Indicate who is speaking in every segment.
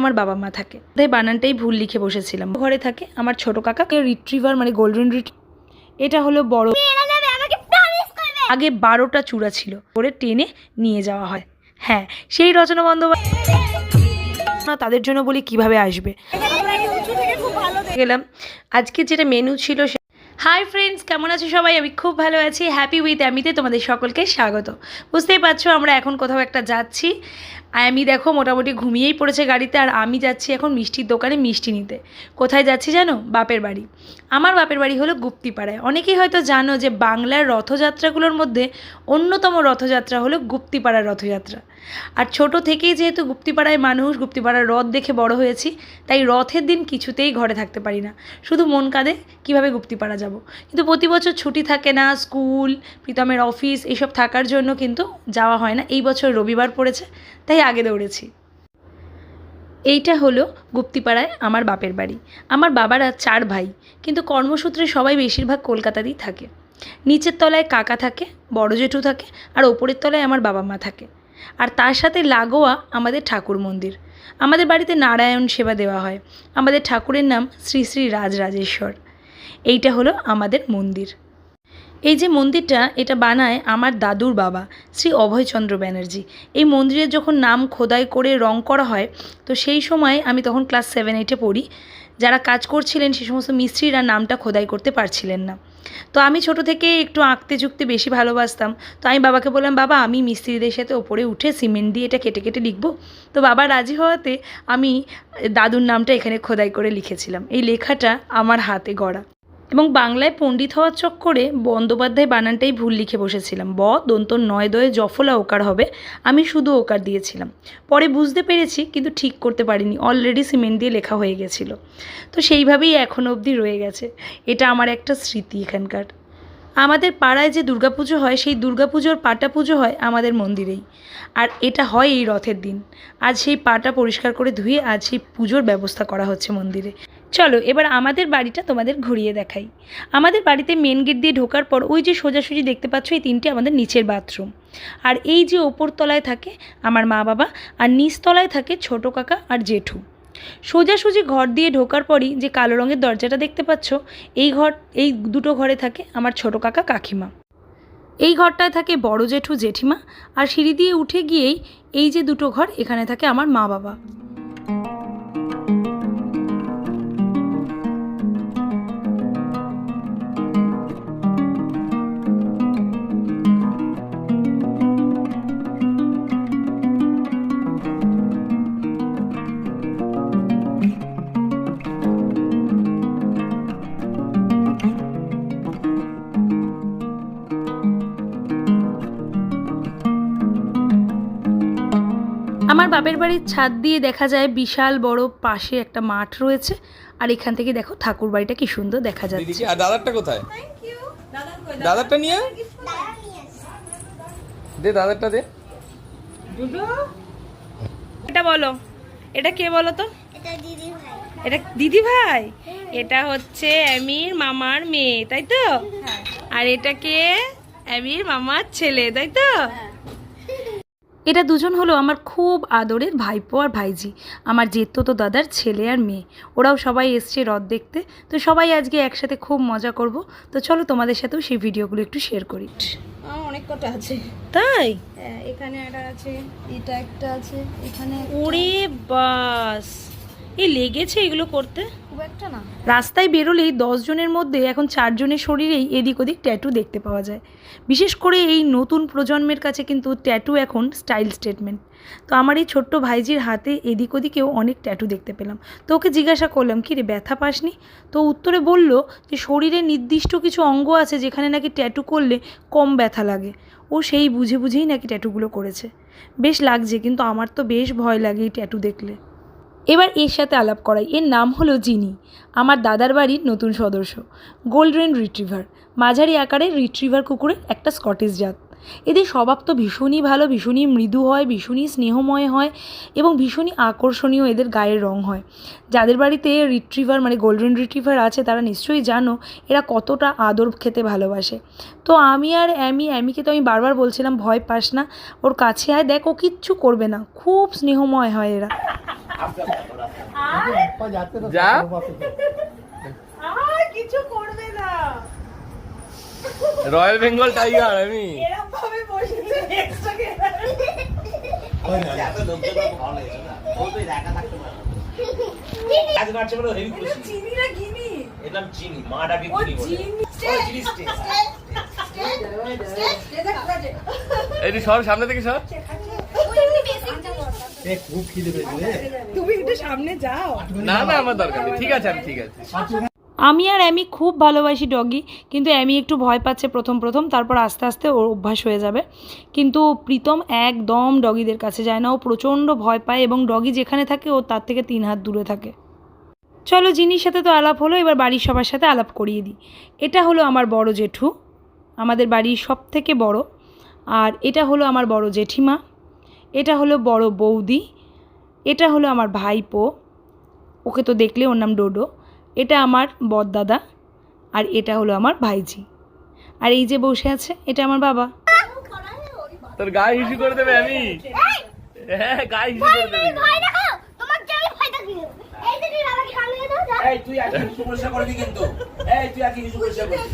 Speaker 1: আমার বাবা মা থাকে। তাই বানানটাই ভুল লিখে বসেছিলাম। ঘরে থাকে আমার ছোট কাকা রিট্রিভার মানে গোল্ডেন রিট এটা হলো বড় আগে বারোটা চূড়া ছিল করে টেনে নিয়ে যাওয়া হয়। হ্যাঁ সেই রচনা বন্দ্যোপাধ্যায় তাদের জন্য বলি কীভাবে আসবে। গেলাম। আজকে যেটা মেনু ছিল হাই ফ্রেন্ডস কেমন আছো সবাই? আমি খুব ভালো আছি। হ্যাপি উইথ অ্যামিতে তোমাদের সকলকে স্বাগত। বুঝতেই পারছ আমরা এখন কোথাও একটা যাচ্ছি। আমি দেখো মোটামুটি ঘুমিয়েই পড়েছে গাড়িতে আর আমি যাচ্ছি এখন মিষ্টির দোকানে মিষ্টি নিতে। কোথায় যাচ্ছি জানো? বাপের বাড়ি। আমার বাপের বাড়ি হলো গুপ্তিপাড়ায়। অনেকেই হয়তো জানো যে বাংলার রথযাত্রাগুলোর মধ্যে অন্যতম রথযাত্রা হলো গুপ্তিপাড়ার রথযাত্রা। আর ছোট থেকেই যেহেতু গুপ্তিপাড়ায় মানুষ, গুপ্তিপাড়ার রথ দেখে বড় হয়েছি, তাই রথের দিন কিছুতেই ঘরে থাকতে পারি না। শুধু মন কাঁদে কীভাবে গুপ্তিপাড়া যাব। কিন্তু প্রতি বছর ছুটি থাকে না, স্কুল, প্রীতমের অফিস এইসব থাকার জন্য কিন্তু যাওয়া হয় না। এই বছর রবিবার পড়েছে, তাই আগে দৌড়েছি। এইটা হলো গুপ্তিপাড়ায় আমার বাপের বাড়ি। আমার বাবারা চার ভাই, কিন্তু কর্মসূত্রে সবাই বেশিরভাগ কলকাতাতেই থাকে। নিচের তলায় কাকা থাকে, বড় জেঠু থাকে, আর ওপরের তলায় আমার বাবা মা থাকে। আর তার সাথে লাগোয়া আমাদের ঠাকুর মন্দির। আমাদের বাড়িতে নারায়ণ সেবা দেওয়া হয়। আমাদের ঠাকুরের নাম শ্রী শ্রী রাজরাজেশ্বর। এইটা হলো আমাদের মন্দির। এই যে মন্দিরটা, এটা বানায় আমার দাদুর বাবা, শ্রী অভয়চন্দ্র ব্যানার্জি। এই মন্দিরের যখন নাম খোদাই করে রং করা হয়, তো সেই সময় আমি তখন ক্লাস সেভেন এইটে পড়ি। যারা কাজ করছিলেন সে সমস্ত মিস্ত্রিরা নামটা খোদাই করতে পারছিলেন না। তো আমি ছোট থেকে একটু আঁকতে ঝুঁকতে বেশি ভালোবাসতাম। তো আমি বাবাকে বললাম, বাবা, আমি মিস্ত্রিদের সাথে ওপরে উঠে সিমেন্ট দিয়ে এটা কেটে কেটে লিখব। তো বাবা রাজি হওয়াতে আমি দাদুর নামটা এখানে খোদাই করে লিখেছিলাম। এই লেখাটা আমার হাতে গড়া। এবং বাংলায় পণ্ডিত হওয়ার চক্করে বন্দ্যোপাধ্যায় বানানটাই ভুল লিখে বসেছিলাম। ব, দন্ত নয় দয়ে জফলা ওকার হবে, আমি শুধু ওকার দিয়েছিলাম। পরে বুঝতে পেরেছি, কিন্তু ঠিক করতে পারিনি অলরেডি সিমেন্ট দিয়ে লেখা হয়ে গেছিল। তো সেইভাবেই এখন অবধি রয়ে গেছে। এটা আমার একটা স্মৃতি এখানকার। আমাদের পাড়ায় যে দুর্গাপুজো হয়, সেই দুর্গাপুজোর পাটা পুজো হয় আমাদের মন্দিরেই। আর এটা হয় এই রথের দিন। আজ সেই পাটা পরিষ্কার করে ধুয়ে, আজ সেই পুজোর ব্যবস্থা করা হচ্ছে মন্দিরে। চলো, এবার আমাদের বাড়িটা তোমাদের ঘুরিয়ে দেখাই। আমাদের বাড়িতে মেন গেট দিয়ে ঢোকার পর ওই যে সোজাসুজি দেখতে পাচ্ছ, এই তিনটি আমাদের নিচের বাথরুম আর এই যে ওপর তলায় থাকে আমার মা বাবা, আর নিচতলায় থাকে ছোট কাকা আর জেঠু। সোজাসুজি ঘর দিয়ে ঢোকার পরই যে কালো রঙের দরজাটা দেখতে পাচ্ছ, এই ঘর, এই দুটো ঘরে থাকে আমার ছোট কাকা কাকিমা। এই ঘরটায় থাকে বড় জেঠু জেঠিমা, আর সিঁড়ি দিয়ে উঠে গিয়েই এই যে দুটো ঘর, এখানে থাকে আমার মা বাবা। বাপের বাড়ির ছাদ দিয়ে দেখা যায় বিশাল বড় পাশে একটা মাঠ রয়েছে। আর এখান থেকে দেখো ঠাকুর বাড়িটা কি সুন্দর দেখা যাচ্ছে।
Speaker 2: আর দাদারটা কোথায়? দাদারটা নিয়ে দে দাদারটা দে।
Speaker 1: এটা বলো। এটা কে বলো তো?
Speaker 3: এটা দিদি ভাই।
Speaker 1: এটা দিদি ভাই? এটা হচ্ছে অ্যামির মামার মেয়ে তাই তো? আর এটা কে? অ্যামির মামার ছেলে তাই তো? এটা দুজন হলো আমার খুব আদরের ভাইপো আর ভাইজি। আমার জেতো তো দাদার ছেলে আর মেয়ে। ওরাও সবাই এসছে রথ দেখতে। তো সবাই আজকে একসাথে খুব মজা করব। তো চলো তোমাদের সাথেও সেই ভিডিওগুলো একটু শেয়ার করি।
Speaker 4: অনেক কটা আছে।
Speaker 1: তাই?
Speaker 4: হ্যাঁ, এখানে একটা আছে এটা একটা আছে এখানে
Speaker 1: ওরে বাস! এই লেগেছে এগুলো করতে?
Speaker 4: খুব একটা না।
Speaker 1: রাস্তায় বেরোলেই দশজনের মধ্যে এখন চারজনের শরীরেই এদিক ওদিক ট্যাটু দেখতে পাওয়া যায়। বিশেষ করে এই নতুন প্রজন্মের কাছে কিন্তু ট্যাটু এখন স্টাইল স্টেটমেন্ট তো আমার এই ছোট্ট ভাইজির হাতে এদিক ওদিকেও অনেক ট্যাটু দেখতে পেলাম। তো ওকে জিজ্ঞাসা করলাম কি রে ব্যথা পাসনি? তো উত্তরে বলল যে শরীরে নির্দিষ্ট কিছু অঙ্গ আছে যেখানে নাকি ট্যাটু করলে কম ব্যথা লাগে। ও সেই বুঝে বুঝেই নাকি ট্যাটুগুলো করেছে। বেশ লাগছে কিন্তু আমার তো বেশ ভয় লাগে এই ট্যাটু দেখলে। এবার এর সাথে আলাপ করাই। এর নাম হলো জিনি, আমার দাদার বাড়ির নতুন সদস্য। গোল্ডেন রিট্রিভার, মাঝারি আকারের রিট্রিভার কুকুরের একটা স্কটিশ জাত। এদের স্বভাব তো ভীষণই ভালো, ভীষণই মৃদু হয়, ভীষণই স্নেহময় হয় এবং ভীষণই আকর্ষণীয় এদের গায়ের রং হয়। যাদের বাড়িতে রিট্রিভার মানে গোল্ডেন রিট্রিভার আছে, তারা নিশ্চয়ই জানো এরা কতটা আদর খেতে ভালোবাসে। তো আমি আর অ্যামি, অ্যামিকে তো আমি বারবার বলছিলাম, ভয় পাস না, ওর কাছে আয়, দেখ ও কিচ্ছু করবে না। খুব স্নেহময় হয় এরা।
Speaker 2: যা
Speaker 1: কিছু করবে না
Speaker 2: রয়্যাল বেঙ্গল টাইগার আমি সর সামনে থেকে সর
Speaker 1: তুমি একটু সামনে যাও।
Speaker 2: না না আমার দরকার ঠিক আছে আমি ঠিক আছে।
Speaker 1: আমি আর অ্যামি খুব ভালোবাসি ডগি কিন্তু অ্যামি একটু ভয় পাচ্ছে প্রথম প্রথম তারপর আস্তে আস্তে ওর অভ্যাস হয়ে যাবে। কিন্তু প্রীতম একদম ডগিদের কাছে যায় না ও প্রচণ্ড ভয় পায় এবং ডগি যেখানে থাকে ও তার থেকে তিন হাত দূরে থাকে। চলো জিনির সাথে তো আলাপ হলো এবার বাড়ির সবার সাথে আলাপ করিয়ে দিই। এটা হলো আমার বড় জেঠু আমাদের বাড়ির সব থেকে বড়। আর এটা হলো আমার বড় জেঠিমা। এটা হলো বড় বৌদি এটা হলো আমার ভাইপো ওকে তো দেখলে ওর নাম ডোডো এটা আমার বদদাদা আর এটা হলো আমার ভাইজি। আর এই যে বসে আছে এটা আমার বাবা।
Speaker 2: তোর গায়ে হিসু করে দেবে আমি। হ্যাঁ গায়ে হিসু করে দেবে।
Speaker 3: এই তুই আজকে হিসু পরিষ্কার করবি কিন্তু। এই তুই আজকে হিসু পরিষ্কার করবি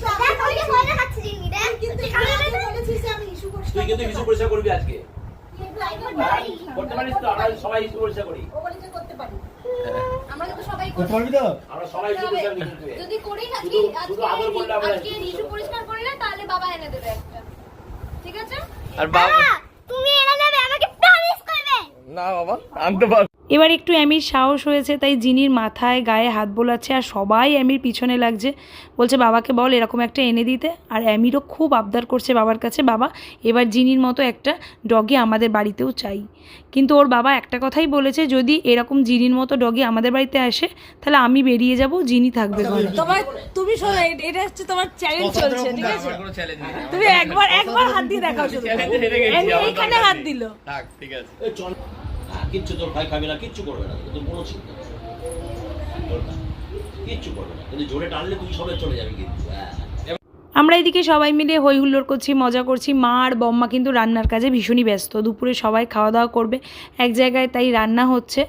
Speaker 3: তুই কিন্তু হিসু পরিষ্কার করবি আজকে। করতে পারিস তো আমরা সবাই হিসু পরিষ্কার করি।
Speaker 4: আমরা কিন্তু সবাই
Speaker 3: আমরা সবাই হিসু করি
Speaker 4: যদি করি না
Speaker 3: শুধু- শুধু আদর করলে আমরা
Speaker 4: আজকে ইস্যু পরিষ্কার করি না তাহলে বাবা এনে দেবে একটা। ঠিক আছে?
Speaker 2: আর বাবা
Speaker 5: তুমি এনে দেবে আমাকে প্রমিস করবে।
Speaker 2: না বাবা আনতে পার
Speaker 1: এবার একটু অ্যামির সাহস হয়েছে তাই জিনির মাথায় গায়ে হাত বোলাচ্ছে আর সবাই অ্যামির পিছনে লাগছে। বলছে বাবাকে বল এরকম একটা এনে দিতে। আর অ্যামিরও খুব আবদার করছে বাবার কাছে বাবা এবার জিনির মতো একটা ডগি আমাদের বাড়িতেও চাই। কিন্তু ওর বাবা একটা কথাই বলেছে যদি এরকম জিনির মতো ডগি আমাদের বাড়িতে আসে তাহলে আমি বেরিয়ে যাব জিনি থাকবে ঘরে।
Speaker 6: তোমার তুমি শোনো এটা হচ্ছে তোমার চ্যালেঞ্জ চলছে ঠিক আছে? তুমি একবার একবার হাত দিয়ে দেখাও শুধু।
Speaker 2: দরকার
Speaker 6: হাত। দিল।
Speaker 2: ঠিক আছে।
Speaker 3: কিচ্ছু তোর ভয় খাবে না, কিচ্ছু করবে না, তোর কোনো চিন্তা কিচ্ছু করবে না। কিন্তু জোরে টানলে তুই সবে চলে যাবি কিন্তু হ্যাঁ।
Speaker 1: আমরা এদিকে সবাই মিলে হই হুল্লোড় করছি, মজা করছি। মা আর বম্মা কিন্তু রান্নার কাজে ভীষণই ব্যস্ত। দুপুরে সবাই খাওয়া দাওয়া করবে এক জায়গায়, তাই রান্না হচ্ছে।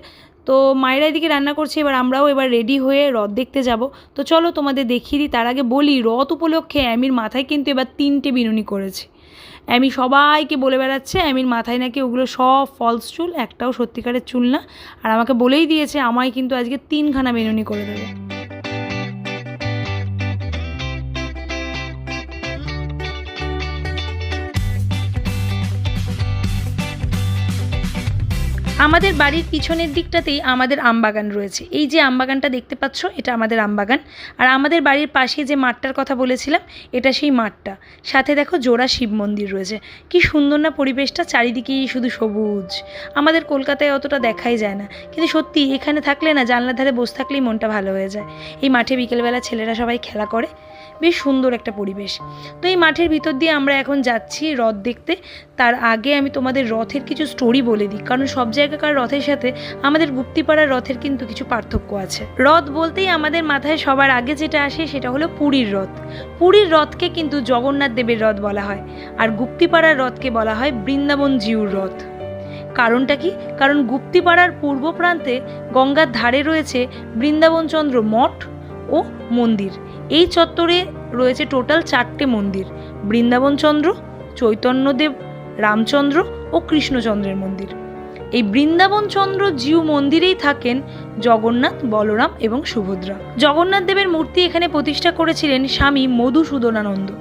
Speaker 1: তো মায়েরা এদিকে রান্না করছে, এবার আমরাও এবার রেডি হয়ে রথ দেখতে যাব। তো চলো তোমাদের দেখিয়ে দিই, তার আগে বলি, রথ উপলক্ষে আমির মাথায় কিন্তু এবার তিনটে বিনুনি করেছে। অ্যামি সবাইকে বলে বেড়াচ্ছে, অ্যামির মাথায় নাকি ওগুলো সব ফলস চুল, একটাও সত্যিকারের চুল না। আর আমাকে বলেই দিয়েছে, আমায় কিন্তু আজকে তিনখানা মেনুনি করে দেবে। আমাদের বাড়ির পিছনের দিকটাতেই আমাদের আমবাগান রয়েছে। এই যে আমবাগানটা দেখতে পাচ্ছ, এটা আমাদের আমবাগান। আর আমাদের বাড়ির পাশে যে মাঠটার কথা বলেছিলাম, এটা সেই মাঠটা। সাথে দেখো জোড়া শিব মন্দির রয়েছে। কি সুন্দর না পরিবেশটা চারিদিকেই শুধু সবুজ। আমাদের কলকাতায় অতটা দেখাই যায় না। কিন্তু সত্যি, এখানে থাকলে না, জানলার ধারে বসে থাকলেই মনটা ভালো হয়ে যায়। এই মাঠে বিকেলবেলা ছেলেরা সবাই খেলা করে। বেশ সুন্দর একটা পরিবেশ। তো এই মাঠের ভিতর দিয়ে আমরা এখন যাচ্ছি রথ দেখতে। তার আগে আমি তোমাদের রথের কিছু স্টোরি বলে দিই, কারণ সব জায়গাকার রথের সাথে আমাদের গুপ্তিপাড়ার রথের কিন্তু কিছু পার্থক্য আছে। রথ বলতেই আমাদের মাথায় সবার আগে যেটা আসে সেটা হলো পুরীর রথ। পুরীর রথকে কিন্তু জগন্নাথ দেবের রথ বলা হয়, আর গুপ্তিপাড়ার রথকে বলা হয় বৃন্দাবন জিউর রথ। কারণটা কি? কারণ গুপ্তিপাড়ার পূর্ব প্রান্তে গঙ্গার ধারে রয়েছে বৃন্দাবনচন্দ্র মঠ ও মন্দির। এই চত্বরে রয়েছে টোটাল চারটে মন্দির, বৃন্দাবনচন্দ্র, চৈতন্যদেব, রামচন্দ্র ও কৃষ্ণচন্দ্রের মন্দির। এই বৃন্দাবনচন্দ্র জিউ মন্দিরেই থাকেন জগন্নাথ, বলরাম এবং সুভদ্রা। জগন্নাথ দেবের মূর্তি এখানে প্রতিষ্ঠা করেছিলেন স্বামী মধুসূদনানন্দ।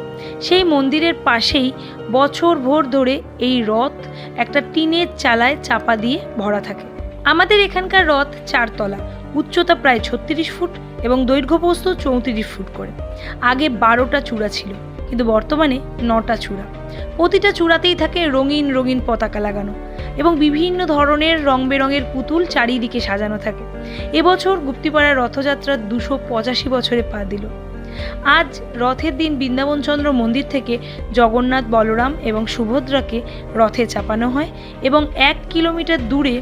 Speaker 1: সেই মন্দিরের পাশেই বছর ভোর ধরে এই রথ একটা টিনের চালায় চাপা দিয়ে ভরা থাকে। আমাদের এখানকার রথ চারতলা। উচ্চতা প্রায় ছত্রিশ ফুট এবং দৈর্ঘ্যপ্রস্থ চৌত্রিশ ফুট করে। আগে বারোটা চূড়া ছিল, কিন্তু বর্তমানে নটা চূড়া। প্রতিটা চূড়াতেই থাকে রঙিন রঙিন পতাকা লাগানো এবং বিভিন্ন ধরনের রং বেরঙের পুতুল চারিদিকে সাজানো থাকে। এবছর গুপ্তিপাড়ার রথযাত্রার দুশো পঁচাশি বছরে পা দিল। আজ রথের দিন বৃন্দাবনচন্দ্র মন্দির থেকে জগন্নাথ বলরাম এবং সুভদ্রাকে রথে চাপানো হয় এবং এক কিলোমিটার দূরে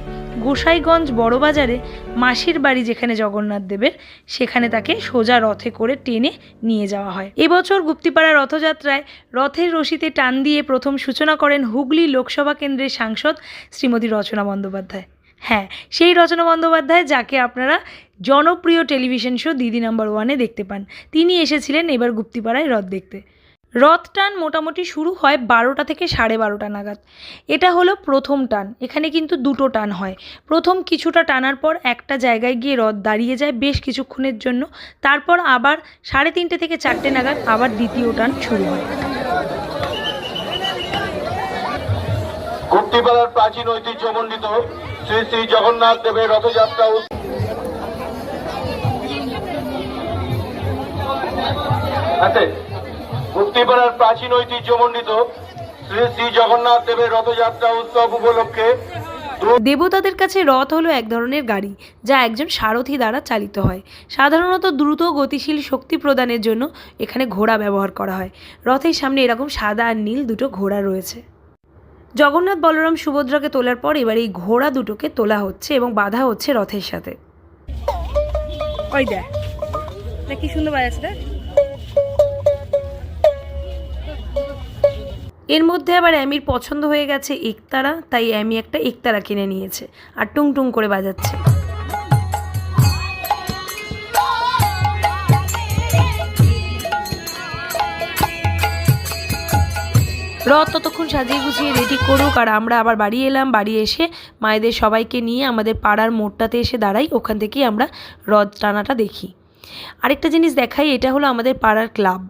Speaker 1: গোসাইগঞ্জ বড়বাজারে মাসির বাড়ি যেখানে জগন্নাথ দেবের, সেখানে তাকে সোজা রথে করে টেনে নিয়ে যাওয়া হয়। এবছর গুপ্তিপাড়া রথযাত্রায় রথের রশিতে টান দিয়ে প্রথম সূচনা করেন হুগলি লোকসভা কেন্দ্রের সাংসদ শ্রীমতী রচনা বন্দ্যোপাধ্যায়। হ্যাঁ সেই রচনা বন্দ্যোপাধ্যায় যাকে আপনারা জনপ্রিয় টেলিভিশন শো দিদি নাম্বার ওয়ানে দেখতে পান। তিনি এসেছিলেন এবার গুপ্তিপাড়ায় রথ দেখতে। রথ টান মোটামুটি শুরু হয় বারোটা থেকে সাড়ে বারোটা নাগাদ। এটা হলো প্রথম টান, এখানে কিন্তু দুটো টান হয়। প্রথম কিছুটা টানার পর একটা জায়গায় গিয়ে রথ দাঁড়িয়ে যায় বেশ কিছুক্ষণের জন্য, তারপর আবার সাড়ে তিনটে থেকে চারটে নাগাদ আবার দ্বিতীয় টান শুরু হয়।
Speaker 7: প্রাচীন ঐতিহ্যমণ্ডিত শ্রী শ্রী জগন্নাথ দেবের রথযাত্রা আছে গুপ্তিপাড়ার প্রাচীন ঐতিহ্যমণ্ডিত শ্রী শ্রী জগন্নাথ দেবের রথযাত্রা উৎসব উপলক্ষে
Speaker 1: দেবতাদের কাছে রথ হলো এক ধরনের গাড়ি যা একজন সারথি দ্বারা চালিত হয়। সাধারণত দ্রুত গতিশীল শক্তি প্রদানের জন্য এখানে ঘোড়া ব্যবহার করা হয়। রথের সামনে এরকম সাদা আর নীল দুটো ঘোড়া রয়েছে। জগন্নাথ বলরাম সুভদ্রাকে তোলার পর এবার এই ঘোড়া দুটোকে তোলা হচ্ছে এবং বাঁধা হচ্ছে রথের সাথে।
Speaker 6: ওই দেখ কি সুন্দর বাজাচ্ছে দেখ।
Speaker 1: এর মধ্যে আবার অ্যামির পছন্দ হয়ে গেছে একতারা, তাই অ্যামি একটা একতারা কিনে নিয়েছে আর টুং টুং করে বাজাচ্ছে। রথ ততক্ষণ সাজিয়ে গুছিয়ে রেডি করুক আর আমরা আবার বাড়ি এলাম, বাড়ি এসে মায়েদের সবাইকে নিয়ে আমাদের পাড়ার মোড়টাতে এসে দাঁড়াই, ওখান থেকেই আমরা রথ টানাটা দেখি। আরেকটা জিনিস দেখাই, এটা হলো আমাদের পাড়ার ক্লাব।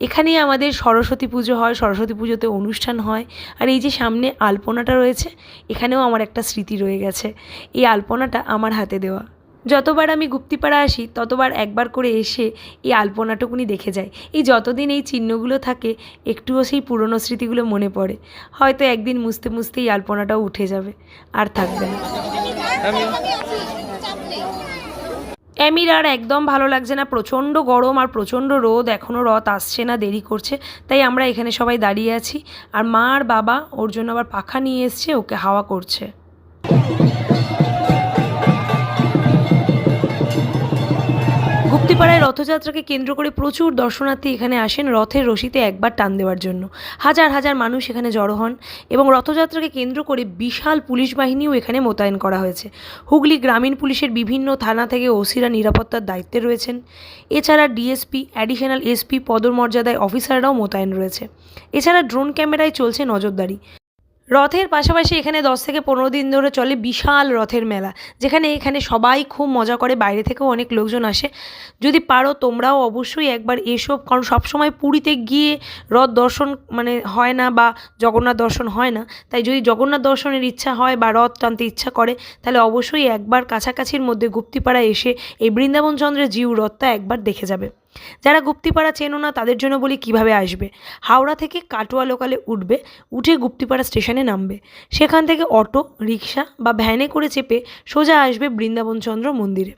Speaker 1: এখানেই আমাদের সরস্বতী পুজো হয়, সরস্বতী পুজোতে অনুষ্ঠান হয়। আর এই যে সামনে আলপনাটা রয়েছে, এখানেও আমার একটা স্মৃতি রয়ে গেছে। এই আলপনাটা আমার হাতে দেওয়া। যতবার আমি গুপ্তিপাড়া আসি, ততবার একবার করে এসে এই আলপনাটুকুনি দেখে যাই। এই যতদিন এই চিহ্নগুলো থাকে, একটুও সেই পুরনো স্মৃতিগুলো মনে পড়ে। হয়তো একদিন মুছতে মুছতে এই আলপনাটাও উঠে যাবে। আর থাকবে না। অ্যামির আর একদম ভালো লাগছে না। প্রচণ্ড গরম আর প্রচণ্ড রোদ এখনও রথ আসছে না, দেরি করছে। তাই আমরা এখানে সবাই দাঁড়িয়ে আছি। আর মা আর বাবা ওর জন্য আবার পাখা নিয়ে এসছে, ওকে হাওয়া করছে। গুপ্তিপাড়ায় রথযাত্রাকে কেন্দ্র করে প্রচুর দর্শনার্থী এখানে আসেন রথের রশিতে একবার টান দেওয়ার জন্য। হাজার হাজার মানুষ এখানে জড়ো হন এবং রথযাত্রাকে কেন্দ্র করে বিশাল পুলিশ বাহিনীও এখানে মোতায়েন করা হয়েছে। হুগলি গ্রামীণ পুলিশের বিভিন্ন থানা থেকে ওসিরা নিরাপত্তার দায়িত্বে রয়েছেন। এছাড়া ডিএসপি, অ্যাডিশনাল এসপি, পদমর্যাদায় অফিসাররাও মোতায়েন রয়েছে। এছাড়া ড্রোন ক্যামেরায় চলছে নজরদারি। রথের পাশাপাশি এখানে দশ থেকে পনেরো দিন ধরে চলে বিশাল রথের মেলা, যেখানে এখানে সবাই খুব মজা করে, বাইরে থেকেও অনেক লোকজন আসে। যদি পারো তোমরাও অবশ্যই একবার এসব কারণ সবসময় পুরীতে গিয়ে রথ দর্শন মানে হয় না বা জগন্নাথ দর্শন হয় না। তাই যদি জগন্নাথ দর্শনের ইচ্ছা হয় বা রথ টানতে ইচ্ছা করে, তাহলে অবশ্যই একবার কাছাকাছির মধ্যে গুপ্তিপাড়া এসে এই বৃন্দাবন চন্দ্রের জিউ রথটা একবার দেখে যাবে। যারা গুপ্তিপাড়া চেনো না, তাদের জন্য বলি কীভাবে আসবে? হাওড়া থেকে কাটোয়া লোকালে উঠবে, উঠে গুপ্তিপাড়া স্টেশনে নামবে। সেখান থেকে অটো, রিক্সা বা ভ্যানে করে চেপে সোজা আসবে বৃন্দাবনচন্দ্র মন্দিরে।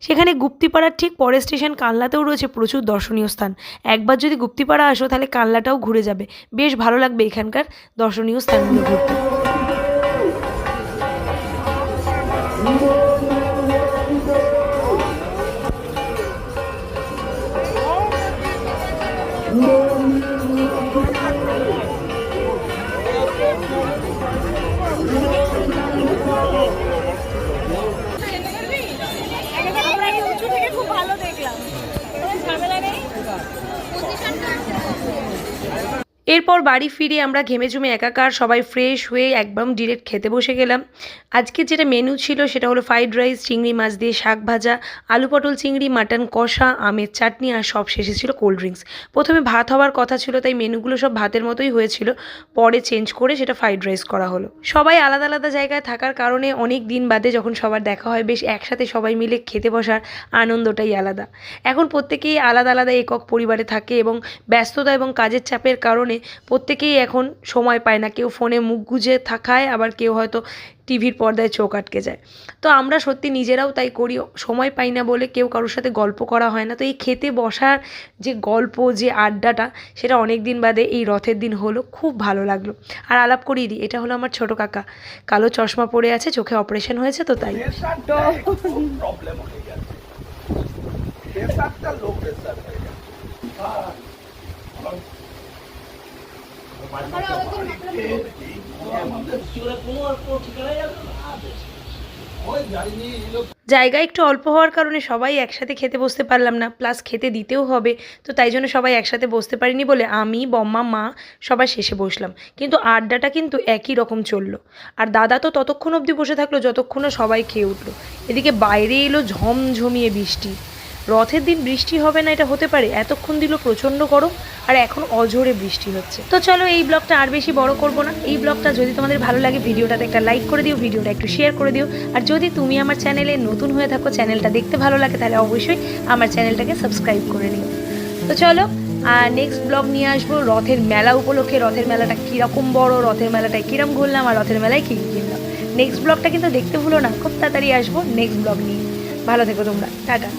Speaker 1: সেখানে গুপ্তিপাড়ার ঠিক পরের স্টেশন কানলাতেও রয়েছে প্রচুর দর্শনীয় স্থান। একবার যদি গুপ্তিপাড়া আসো, তাহলে কানলাটাও ঘুরে যাবে। বেশ ভালো লাগবে এখানকার দর্শনীয় স্থানগুলো ঘুরতে। এরপর বাড়ি ফিরে আমরা ঘেমে জুমে একাকার, সবাই ফ্রেশ হয়ে একদম ডিরেক্ট খেতে বসে গেলাম। আজকে যেটা মেনু ছিল সেটা হলো ফ্রাইড রাইস চিংড়ি মাছ দিয়ে শাক ভাজা, আলু পটল, চিংড়ি মাটন কষা, আমের চাটনি আর সব শেষে ছিল কোল্ড ড্রিঙ্কস প্রথমে ভাত হওয়ার কথা ছিল, তাই মেনুগুলো সব ভাতের মতোই হয়েছিল। পরে চেঞ্জ করে সেটা ফ্রাইড রাইস করা হলো। সবাই আলাদা আলাদা জায়গায় থাকার কারণে অনেক দিন বাদে যখন সবার দেখা হয়, বেশ একসাথে সবাই মিলে খেতে বসার আনন্দটাই আলাদা। এখন প্রত্যেকেই আলাদা আলাদা একক পরিবারে থাকে এবং ব্যস্ততা এবং কাজের চাপের কারণে প্রত্যেকেই এখন সময় পায় না। কেউ ফোনে মুখ গুজে থাকায়, আবার কেউ হয়তো টিভির পর্দায় চোখ আটকে যায়। তো আমরা সত্যি নিজেরাও তাই করি, সময় পাই না বলে কেউ কারোর সাথে গল্প করা হয় না। তো এই খেতে বসার যে গল্প, যে আড্ডাটা, সেটা অনেক দিন বাদে এই রথের দিন হলো, খুব ভালো লাগল। আর আলাপ করিয়ে দিই, এটা হলো আমার ছোট কাকা। কালো চশমা পরে আছে, চোখে অপারেশন হয়েছে তো তাই।
Speaker 3: কোনো আর কোনো ঠিকানাই যাবে না
Speaker 1: জায়গা একটু অল্প হওয়ার কারণে সবাই একসাথে খেতে বসতে পারলাম না প্লাস খেতে দিতেও হবে, তো তাই জন্য সবাই একসাথে বসতে পারিনি বলে আমি, বম্মা, মা সবাই শেষে বসলাম। কিন্তু আড্ডাটা কিন্তু একই রকম চলল। আর দাদা তো ততক্ষণ অবধি বসে থাকল যতক্ষণ সবাই খেয়ে উঠল। এদিকে বাইরে এলো ঝমঝমিয়ে বৃষ্টি। রথের দিন বৃষ্টি হবে না, এটা হতে পারে। এতক্ষণ দিল প্রচণ্ড গরম আর এখন অঝোরে বৃষ্টি হচ্ছে। তো চলো এই ব্লগটা আর বেশি বড় করব না। এই ব্লগটা যদি তোমাদের ভালো লাগে, ভিডিওটাতে একটা লাইক করে দিও, ভিডিওটা একটু শেয়ার করে দিও। আর যদি তুমি আমার চ্যানেলে নতুন হয়ে থাকো চ্যানেলটা দেখতে ভালো লাগে, তাহলে অবশ্যই আমার চ্যানেলটাকে সাবস্ক্রাইব করে নিও। তো চলো, আর নেক্সট ব্লগ নিয়ে আসব, রথের মেলা উপলক্ষে। রথের মেলাটা কীরকম বড়, রথের মেলাটায় কীরকম ঘুরলাম, আর রথের মেলায় কী কী কিনলাম। নেক্সট ব্লগটা কিন্তু দেখতে ভুলো না, খুব তাড়াতাড়ি আসব নেক্সট ব্লগ নিয়ে। ভালো থেকো তোমরা, টাটা।